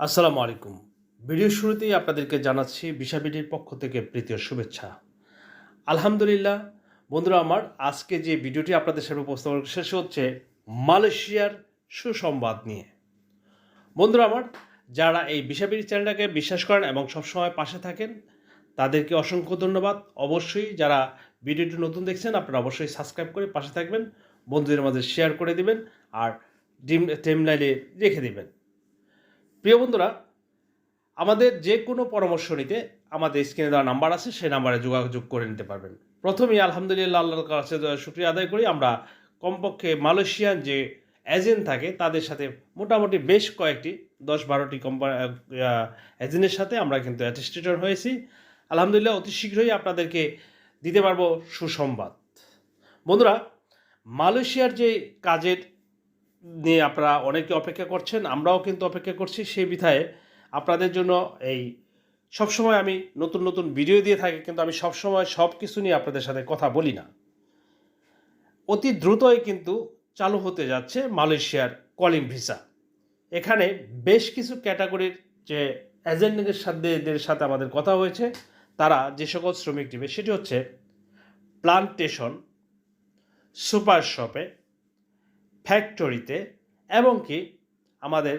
আসসালামু আলাইকুম। ভিডিও শুরুতেই আপনাদেরকে জানাচ্ছি বিশাবিডির পক্ষ থেকে প্রীতীয় শুভেচ্ছা। আলহামদুলিল্লাহ, বন্ধুরা আমার, আজকে যে ভিডিওটি আপনাদের সামনে উপস্থাপন শেষ হচ্ছে মালয়েশিয়ার সুসংবাদ নিয়ে। বন্ধুরা আমার, যারা এই বিশাবিডি চ্যানেলটাকে বিশ্বাস করেন এবং সবসময় পাশে থাকেন, তাদেরকে অসংখ্য ধন্যবাদ। অবশ্যই যারা ভিডিওটি নতুন দেখছেন, আপনারা অবশ্যই সাবস্ক্রাইব করে পাশে থাকবেন, বন্ধুদের মাঝে শেয়ার করে দিবেন, আর ডিম টাইম লাইনে রেখে দিবেন। প্রিয় বন্ধুরা, আমাদের যে কোনো পরামর্শ নিতে আমাদের স্ক্রিনে দেওয়া নাম্বার আছে, সেই নাম্বারে যোগাযোগ করে নিতে পারবেন। প্রথমেই আলহামদুলিল্লাহ, আল্লাহর কাছে শুক্রিয়া আদায় করি। আমরা কমপক্ষে মালয়েশিয়ান যে এজেন্ট থাকে, তাদের সাথে মোটামুটি বেশ কয়েকটি, দশ বারোটি কোম্পানি এজেন্টের সাথে আমরা কিন্তু অ্যাটেস্টেটর হয়েছি। আলহামদুলিল্লাহ, অতি শীঘ্রই আপনাদেরকে দিতে পারব সুসংবাদ। বন্ধুরা, মালয়েশিয়ার যে কাজের নিয়ে আপনারা অনেকে অপেক্ষা করছেন, আমরাও কিন্তু অপেক্ষা করছি। সেই বিধায় আপনাদের জন্য এই সবসময় আমি নতুন নতুন ভিডিও দিয়ে থাকি, কিন্তু আমি সবসময় সব কিছু নিয়ে আপনাদের সাথে কথা বলি না। অতি দ্রুতই কিন্তু চালু হতে যাচ্ছে মালয়েশিয়ার কলিং ভিসা। এখানে বেশ কিছু ক্যাটাগরির যে এজেন্টদের সাথে সাথে আমাদের কথা হয়েছে, তারা যে সকল শ্রমিক নেবে, সেটি হচ্ছে প্লান্টেশন, সুপার শপে ফ্যাক্টরিতে এবং কি আমাদের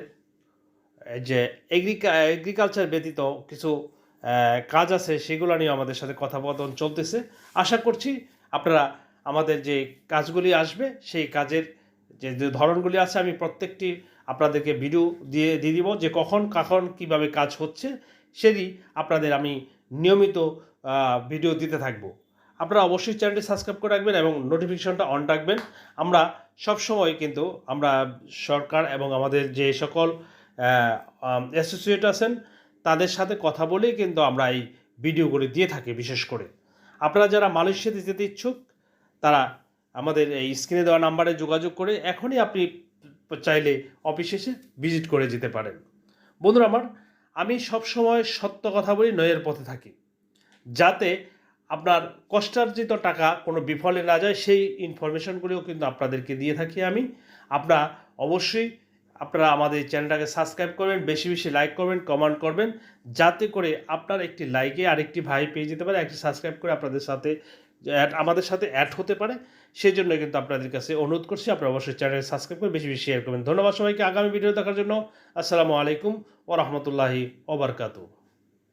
যে এগ্রিকা এগ্রিকালচার ব্যতীত কিছু কাজ আছে সেগুলো নিয়ে আমাদের সাথে কথোপকথন চলতেছে। আশা করছি আপনারা আমাদের যে কাজগুলি আসবে, সেই কাজের যে ধরনগুলি আছে, আমি প্রত্যেকটি আপনাদেরকে ভিডিও দিয়ে দিয়ে দিব যে কখন কখন, কীভাবে কাজ হচ্ছে, সেটি আপনাদের আমি নিয়মিত ভিডিও দিতে থাকব। আপনারা অবশ্যই চ্যানেলটি সাবস্ক্রাইব করে রাখবেন এবং নোটিফিকেশনটা অন রাখবেন। আমরা সব সময় কিন্তু আমরা সরকার এবং আমাদের যে সকল অ্যাসোসিয়েট আছেন, তাদের সাথে কথা বলেই কিন্তু আমরা এই ভিডিওগুলি দিয়ে থাকি বিশেষ করে। আপনারা যারা মালয়েশিয়াতে যেতে ইচ্ছুক, তারা আমাদের এই স্ক্রিনে দেওয়া নাম্বারে যোগাযোগ করে এখনই আপনি চাইলে অফিসে এসে ভিজিট করে যেতে পারেন। বন্ধুরা আমার, আমি সব সময় সত্য কথা বলি নয়ের পথে থাকি। যাতে আপনার কষ্টার্জিত টাকা কোনো বিফলে না যায়, সেই ইনফরমেশনগুলিও কিন্তু আপনাদেরকে দিয়ে থাকি আমি। আপনারা অবশ্যই আপনারা আমাদের চ্যানেলটাকে সাবস্ক্রাইব করবেন, বেশি বেশি লাইক করবেন কমেন্ট করবেন, যাতে করে আপনার একটি লাইকে আরেকটি ভাই পেয়ে যেতে পারে, একটি সাবস্ক্রাইব করে আপনাদের সাথে আমাদের সাথে অ্যাড হতে পারে। সেই জন্য কিন্তু আপনাদের কাছে অনুরোধ করছি, আপনারা অবশ্যই চ্যানেল সাবস্ক্রাইব করে বেশি বেশি শেয়ার করবেন। ধন্যবাদ সবাইকে আগামী ভিডিও দেখার জন্য। আসসালামু আলাইকুম ও রহমতুল্লাহি ওবরকাতু